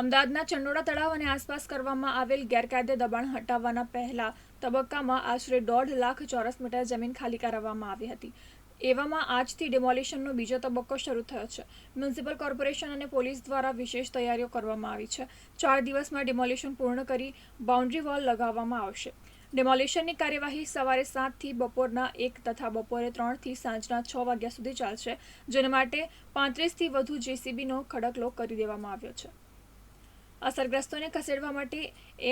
અમદાવાદના ચંડોળા તળાવ અને આસપાસ કરવામાં આવેલ ગેરકાયદે દબાણ હટાવવાના પહેલા તબક્કામાં આશરે દોઢ લાખ ચોરસ મીટર જમીન ખાલી કરાવવામાં આવી હતી. એવામાં આજથી ડિમોલિશનનો બીજો તબક્કો શરૂ થયો છે. મ્યુનિસિપલ કોર્પોરેશન અને પોલીસ દ્વારા વિશેષ તૈયારીઓ કરવામાં આવી છે. ચાર દિવસમાં ડિમોલિશન પૂર્ણ કરી બાઉન્ડ્રી વોલ લગાવવામાં આવશે. ડિમોલિશનની કાર્યવાહી સવારે સાતથી બપોરના એક તથા બપોરે ત્રણથી સાંજના છ વાગ્યા સુધી ચાલશે, જેના માટે પાંત્રીસથી વધુ જેસીબીનો ખડકલો કરી દેવામાં આવ્યો છે. અસરગ્રસ્તોને ખસેડવા માટે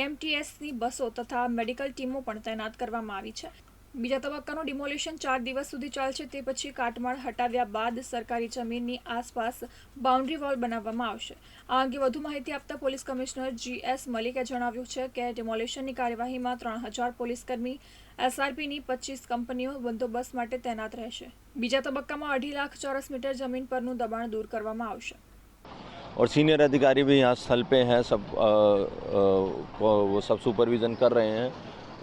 એએમટીએસની બસો તથા મેડિકલ ટીમો પણ તૈનાત કરવામાં આવી છે. બીજા તબક્કાનું ડિમોલિશન ચાર દિવસ સુધી ચાલશે તે પછી કાટમાળ હટાવ્યા બાદ સરકારી જમીનની આસપાસ બાઉન્ડ્રી વોલ બનાવવામાં આવશે. આ અંગે વધુ માહિતી આપતા પોલીસ કમિશનર જી એસ મલિકે જણાવ્યું છે કે ડિમોલિશનની કાર્યવાહીમાં ત્રણ હજાર પોલીસકર્મી એસઆરપીની પચીસ કંપનીઓ બંદોબસ્ત માટે તૈનાત રહેશે. બીજા તબક્કામાં અઢી લાખ ચોરસ મીટર જમીન પરનું દબાણ દૂર કરવામાં આવશે. और सीनियर अधिकारी भी यहाँ स्थल पे हैं सब अ, अ, वो सब सुपरविज़न कर रहे हैं।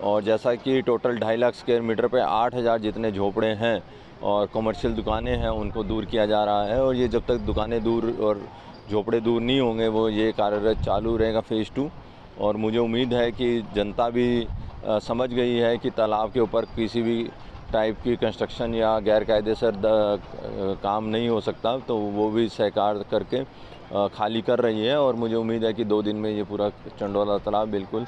और जैसा कि टोटल ढाई लाख स्क्वायर मीटर पे आठ हज़ार जितने झोपड़े हैं और कमर्शियल दुकानें हैं उनको दूर किया जा रहा है। और ये जब तक दुकानें दूर और झोपड़े दूर नहीं होंगे वो ये कार्यरत चालू रहेगा फ़ेज़ टू और मुझे उम्मीद है कि जनता भी अ, समझ गई है कि तालाब के ऊपर किसी भी टाइप की कंस्ट्रक्शन या गैर द- काम नहीं हो सकता तो वो भी सहकार करके खाली कर रही है और मुझे उम्मीद है कि दो दिन में ये पूरा चंडोला तालाब बिल्कुल